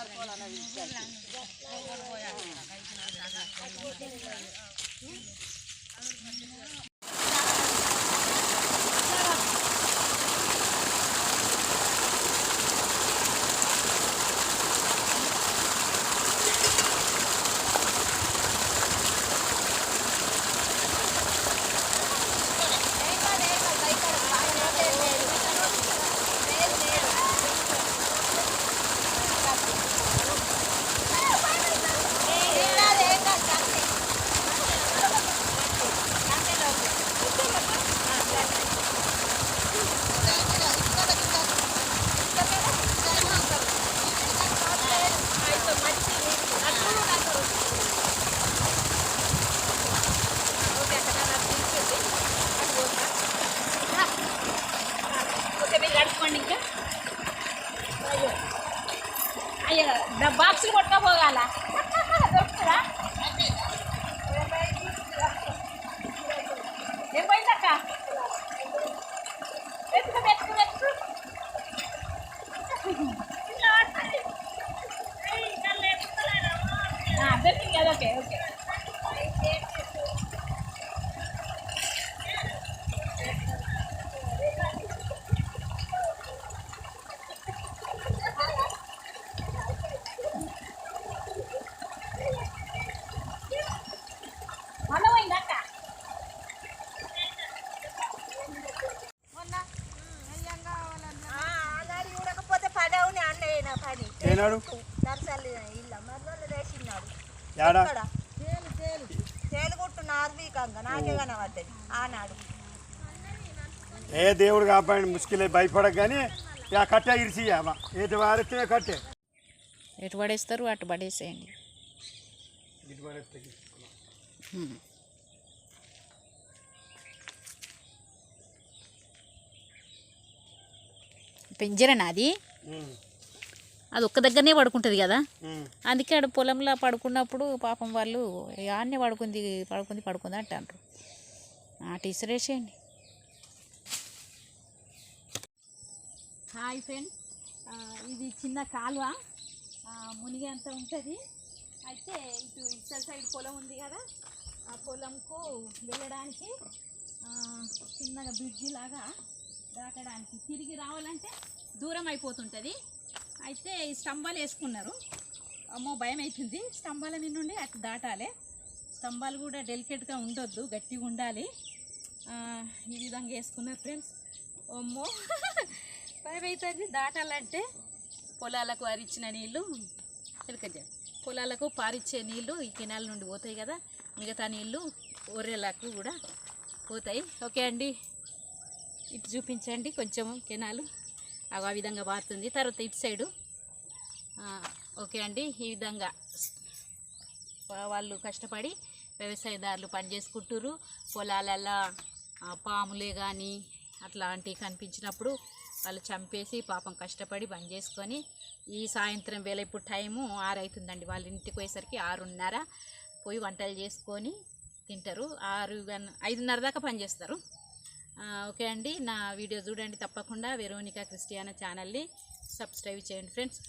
嗯。嗯嗯 బాక్సులు కొట్టుకోపోగాల దొరుకుతుందా ఏం పోయిందక్క వెతుకు వెతుకు వెతుకు ఆ, దొరికింది కదా ఓకే ఓకే ఆనాడు. ఏ దేవుడు కాపాడి ముష్కిలే భయపడక కానీ ఆ కట్టె ఇరిసి ఏటి వారితే కట్టే. ఎటు పడేస్తారు అటు పడేసేయండి. పెంజరనా అది అది ఒక్క దగ్గరనే పడుకుంటుంది కదా. అందుకే ఆడ పొలంలో పడుకున్నప్పుడు పాపం వాళ్ళు ఆడనే పడుకుంది పడుకుంది పడుకుంది అంటారు అటు ఇసిరేసేయండి హాయ్ ఫ్రెండ్. ఇది చిన్న కాలువ. ఆ, మునిగి అంత ఉంటుంది. అయితే ఇటు ఇటు సైడ్ పొలం ఉంది కదా. ఆ పొలంకు వెళ్ళడానికి ఆ, చిన్నగా బ్రిడ్జి లాగా దాటడానికి తిరిగి రావాలంటే దూరం అయిపోతుంటుంది. అయితే ఈ స్తంభాలు వేసుకున్నారు. అమ్మో భయం అవుతుంది స్తంభాల మీద నుండి అటు దాటాలి. స్తంభాలు కూడా డెలికేట్గా ఉండొద్దు గట్టిగా ఉండాలి. ఈ విధంగా వేసుకున్నారు ఫ్రెండ్స్ అమ్మో భయం అవుతుంది దాటాలంటే పొలాలకు అరిచిన నీళ్ళు ఎలుకజ పొలాలకు పారిచ్చే నీళ్ళు ఈ కెనాల్ నుండి పోతాయి కదా. మిగతా నీళ్ళు ఒర్రెలకు కూడా పోతాయి. ఓకే అండి. ఇటు చూపించండి కొంచెం కెనాలు. ఆ విధంగా పారుతుంది తర్వాత ఇటు సైడు. ఓకే అండి. ఈ విధంగా వాళ్ళు కష్టపడి వ్యవసాయదారులు పనిచేసుకుంటారు పొలాలల్లో పాములే కానీ అట్లాంటివి కనిపించినప్పుడు వాళ్ళు చంపేసి పాపం కష్టపడి పని చేసుకొని ఈ సాయంత్రం వేళ ఇప్పుడు టైము ఆరు అవుతుందండి వాళ్ళ ఇంటికి పోయేసరికి ఆరున్నర. పోయి వంటలు చేసుకొని తింటారు. ఆరు ఐదున్నర దాకా పని చేస్తారు. ఓకే అండి. నా వీడియో చూడండి తప్పకుండా. వెరోనికా క్రిస్టియానా ఛానల్ని సబ్స్క్రైబ్ చేయండి ఫ్రెండ్స్.